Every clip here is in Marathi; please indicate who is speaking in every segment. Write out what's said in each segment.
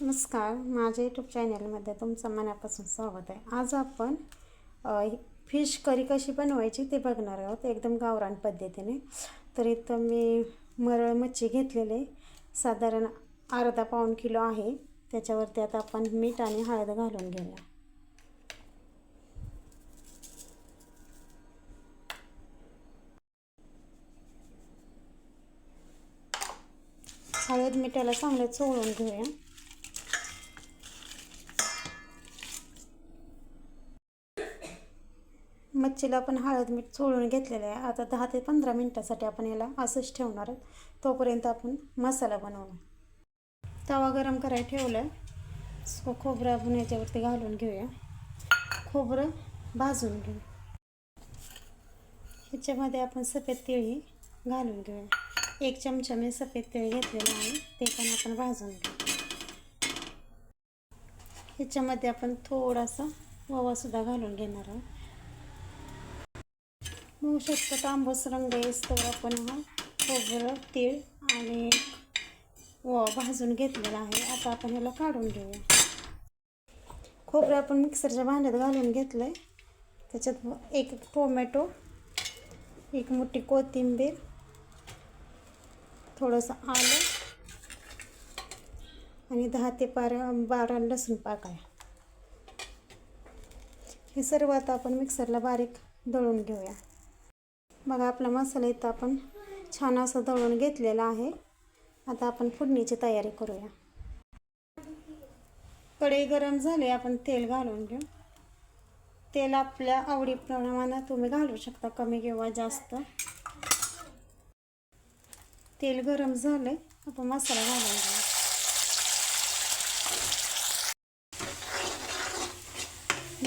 Speaker 1: नमस्कार. माझ्या यूट्यूब चॅनलमध्ये तुमचं मनापासून स्वागत आहे. आज आपण फिश करी कशी बनवायची ते बघणार आहोत. एकदम गावरान पद्धतीने. तर इथं मी मरळ मच्छी घेतलेले साधारण अर्धा पाऊण किलो आहे. त्याच्यावरती आता आपण मीठ आणि हळद घालून घेऊया. हळद मिठाला चांगलं चोळून घेऊया. मच्छीला आपण हळद मीठ चोळून घेतलेलं आहे. आता दहा ते पंधरा मिनटासाठी आपण याला असंच ठेवणार आहोत. तोपर्यंत आपण मसाला बनवू तवा गरम करायला ठेवलं आहे सो खोबरं आपण याच्यावरती घालून घेऊया. खोबरं भाजून घेऊ. ह्याच्यामध्ये आपण सफेद तिळी घालून घेऊया. एक चमचा मी सफेद तिळ घेतलेलं आहे. ते पण आपण भाजून घेऊ. ह्याच्यामध्ये आपण थोडासा ओवासुद्धा घालून घेणार आहोत. बघू शकतो तांबूस रंग येस्तोवर आपण हा खोबरं तीळ आणि व भाजून घेतलेला आहे. आता आपण ह्याला काढून घेऊया. खोबरं आपण मिक्सरच्या भांड्यात घालून घेतलं आहे त्याच्यात एक टोमॅटो एक मोठी कोथिंबीर थोडंसं आलं आणि दहा ते बारा बारा लसूण पाकळ्या हे सर्व आता आपण मिक्सरला बारीक दळून घेऊया. बघा आपला मसाला इथं आपण छान असं दळून घेतलेला आहे. आता आपण फोडणीची तयारी करूया. कढई गरम झाली आपण तेल घालून घेऊ. तेल आपल्या आवडीप्रमाणे तुम्ही घालू शकता कमी किंवा जास्त. तेल गरम झालं आपण मसाला घालून घेऊ.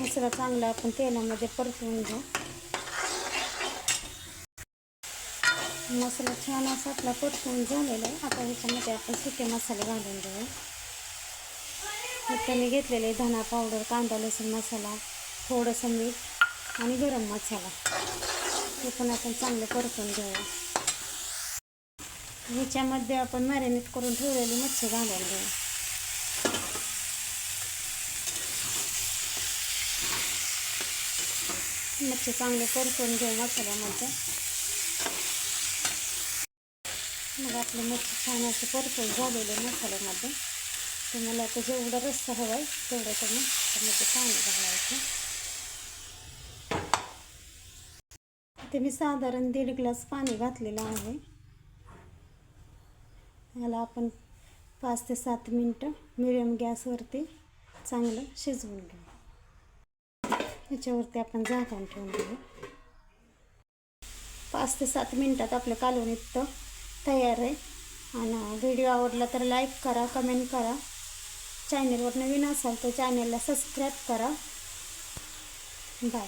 Speaker 1: मसाला चांगला आपण तेलामध्ये परतवून घेऊ. मसाला छान असा आपला परतवून झालेला आहे. आता ह्याच्यामध्ये आपण सुके मसाले घालून घेऊ इथं मी घेतलेले धना पावडर कांदा लसूण मसाला थोडंसं मीठ आणि गरम मसाला. हे पण आपण चांगलं परतून घेऊया ह्याच्यामध्ये आपण मॅरिनेट करून ठेवलेली मच्छी घालून घेऊ मच्छी चांगले परतून घेऊ मसाल्यामध्ये. मग आपलं मच्छी छान अशी परतून झालेली मसाल्यामध्ये. तुम्हाला आता जेवढा रस्सा हवा आहे तेवढं तुम्ही त्यामध्ये पाणी घालायचं. ते मी साधारण दीड ग्लास पाणी घातलेलं आहे. याला आपण पाच ते सात मिनटं मिडियम गॅसवरती चांगलं शिजवून घेऊ. ह्याच्यावरती आपण झाकण ठेवून घेऊ. पाच ते सात मिनटात आपलं कालवण इतकं तयार आहे आणि व्हिडिओ आवडला तर लाईक करा कमेंट करा चॅनलवर नवीन असाल तर चॅनलला सबस्क्राईब करा बाय